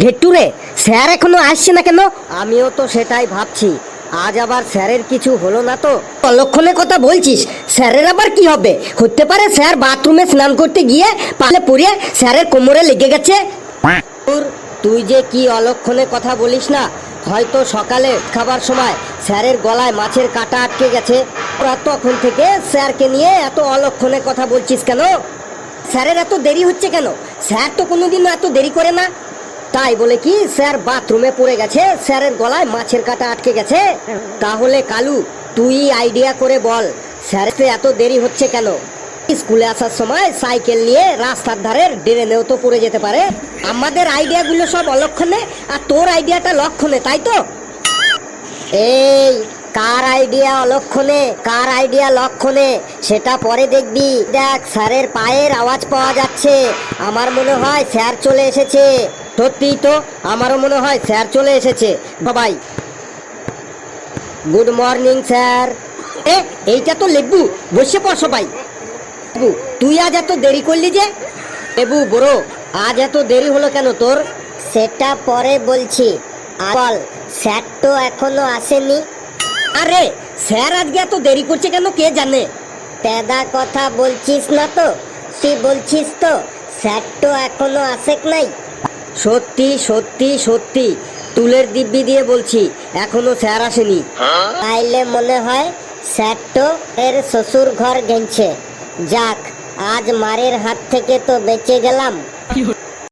ঘেট্টুরে sir এখনও আসছে না কেন? আমিও তো সেটাই ভাবছি। আজ আবার স্যারের কিছু হলো না তো? অলক্ষণের কথা বলছিস, স্যারের আবার কি হবে? হতে পারে স্যার বাথরুমে স্নান করতে গিয়ে পালে পড়ে স্যারের কোমরে লেগে গেছে। তুই যে কি অলক্ষণে কথা বলিস না? হয়তো সকালে খাবার সময় স্যারের গলায় মাছের কাঁটা আটকে গেছে। ওরা তখন থেকে স্যারকে নিয়ে এত অলক্ষণে কথা বলছিস কেন? স্যারের এত দেরি হচ্ছে কেন? স্যার তো কোনোদিনও এত দেরি করে না? তাই বলে কি, স্যার বাথরুমে পড়ে গেছে, স্যারের গলায় মাছের কাঁটা আটকে গেছে। তাহলে কালু, তুই আইডিয়া করে বল স্যারের এত দেরি হচ্ছে কেন? স্কুলে আসার সময় সাইকেল নিয়ে রাস্তার ধারে ড্রেনেও তো পড়ে যেতে পারে। আমাদের আইডিয়াগুলো সব অলক্ষণে আর তোর আইডিয়াটা লক্ষণে, তাই তো? এই, কার আইডিয়া অলক্ষণে, কার আইডিয়া লক্ষণে? সেটা পরে দেখবি। দেখ, স্যারের পায়ের আওয়াজ পাওয়া যাচ্ছে। আমার মনে হয় স্যার চলে এসেছে। সত্যিই তো আমারও মনে হয় স্যার চলে এসেছে। বাবাই গুড মর্নিং স্যার। এ এইটা তো লেবু। বসে পড় সবাই। লেবু তুই আজ এত দেরি করলি যে? লেবু বড়ো আজ এত দেরি হলো কেন তোর? সেটা পরে বলছি। বল স্যার তো এখনও আসেনি। আরে স্যার আজকে এত দেরি করছে কেন কে জানে? তেদা কথা বলছিস না তো? তুই বলছিস তো স্যার তো এখনও আসেক নাই? সত্যি সত্যি সত্যি। তুলের দিব্যি দিয়ে বলছি, এখনও স্যার আসেনি। তাইলে মনে হয় স্যার তো এর শ্বশুর ঘর গেছে যাক, আজ মারের হাত থেকে তো বেঁচে গেলাম।